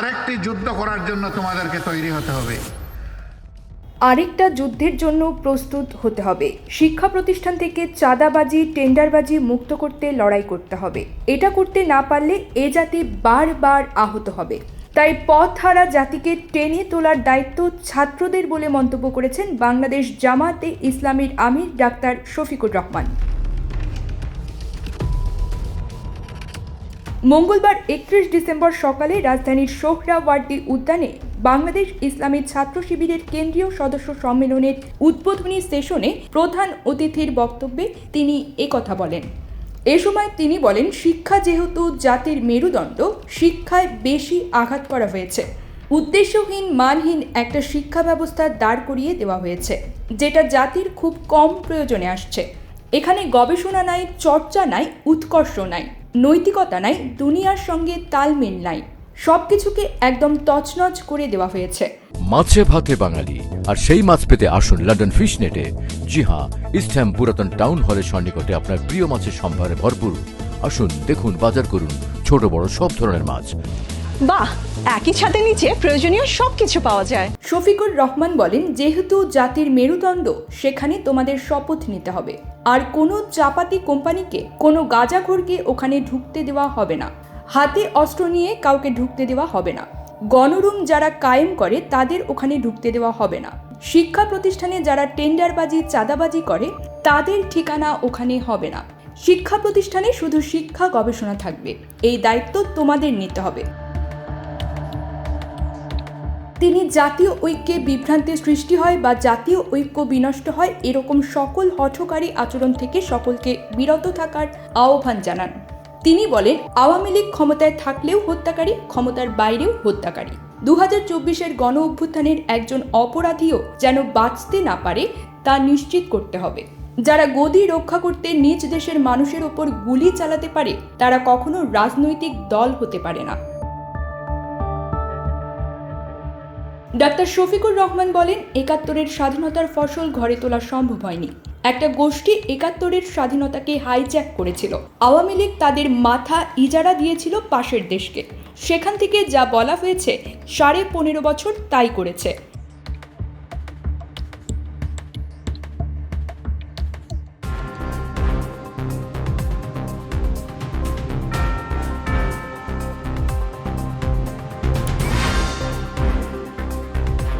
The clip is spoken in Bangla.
আরেকটি যুদ্ধ করার জন্য তোমাদেরকে তৈরি হতে হবে। আরেকটা যুদ্ধের জন্য প্রস্তুত হতে হবে। শিক্ষা প্রতিষ্ঠান থেকে চাঁদাবাজি, টেন্ডারবাজি মুক্ত করতে লড়াই করতে হবে। এটা করতে না পারলে এ জাতি বারবার আহত হবে। তাই পথ হারা জাতিকে টেনে তোলার দায়িত্ব ছাত্রদের বলে মন্তব্য করেছেন বাংলাদেশ জামাতে ইসলামীর আমির ডাক্তার শফিকুর রহমান। মঙ্গলবার একত্রিশ ডিসেম্বর সকালে রাজধানীর সোহরাওয়ার্দী উদ্যানে বাংলাদেশ ইসলামী ছাত্র শিবিরের কেন্দ্রীয় সদস্য সম্মেলনের উদ্বোধনী সেশনে প্রধান অতিথির বক্তব্যে তিনি একথা বলেন। এ সময় তিনি বলেন, শিক্ষা যেহেতু জাতির মেরুদণ্ড, শিক্ষায় বেশি আঘাত করা হয়েছে। উদ্দেশ্যহীন, মানহীন একটা শিক্ষা ব্যবস্থা দাঁড় করিয়ে দেওয়া হয়েছে, যেটা জাতির খুব কম প্রয়োজনে আসছে। এখানে গবেষণা নাই, চর্চা নাই, উৎকর্ষ নাই। নৈতিকতা নাই, দুনিয়ার সঙ্গে তাল মিল নাই। সব কিছুকে একদম তছনছ করে দেওয়া হয়েছে। মাছে ভাতে বাঙালি, আর সেই মাছ পেতে আসুন লন্ডন ফিশ নেটে জি হ্যাঁ ইস্টহ্যাম পুরাতন টাউন হলের সন্নিকটে আপনার প্রিয় মাছের সম্ভারে ভরপুর। আসুন, দেখুন, বাজার করুন ছোট বড় সব ধরনের মাছ। বাহ একই ছাদের নিচে প্রয়োজনীয় সবকিছু পাওয়া যায়। শফিকুর রহমান বলেন, যেহেতু জাতির মেরুদণ্ড, সেখানে তোমাদের শপথ নিতে হবে। আর কোনো চাপাতি কোম্পানিকে, কোনো গাঁজাখোরকে ওখানে ঢুকতে দেওয়া হবে না। হাতে অস্ত্র নিয়ে কাউকে ঢুকতে দেওয়া হবে না। গণরুম যারা কায়েম করে, তাদের ওখানে ঢুকতে দেওয়া হবে না। শিক্ষা প্রতিষ্ঠানে যারা টেন্ডারবাজি, চাঁদাবাজি করে, তাদের ঠিকানা ওখানে হবে না। শিক্ষা প্রতিষ্ঠানে শুধু শিক্ষা গবেষণা থাকবে। এই দায়িত্ব তোমাদের নিতে হবে। তিনি জাতীয় ঐক্যে বিভ্রান্তির সৃষ্টি হয় বা জাতীয় ঐক্য বিনষ্ট হয়, এরকম সকল হঠকারী আচরণ থেকে সকলকে বিরত থাকার আহ্বান জানান। তিনি বলেন, আওয়ামী লীগ ক্ষমতায় থাকলেও হত্যাকারী, ক্ষমতার বাইরেও হত্যাকারী। দু হাজার চব্বিশের গণ অভ্যুত্থানের একজন অপরাধীও যেন বাঁচতে না পারে, তা নিশ্চিত করতে হবে। যারা গদি রক্ষা করতে নিজ দেশের মানুষের ওপর গুলি চালাতে পারে, তারা কখনো রাজনৈতিক দল হতে পারে না। ডাক্তার শফিকুর রহমান বলেন, একাত্তরের স্বাধীনতার ফসল ঘরে তোলা সম্ভব হয়নি। একটা গোষ্ঠী একাত্তরের স্বাধীনতাকে হাইজ্যাক করেছিল। আওয়ামী লীগ তাদের মাথা ইজারা দিয়েছিল পাশের দেশকে। সেখান থেকে যা বলা হয়েছে, সাড়ে পনেরো বছর তাই করেছে।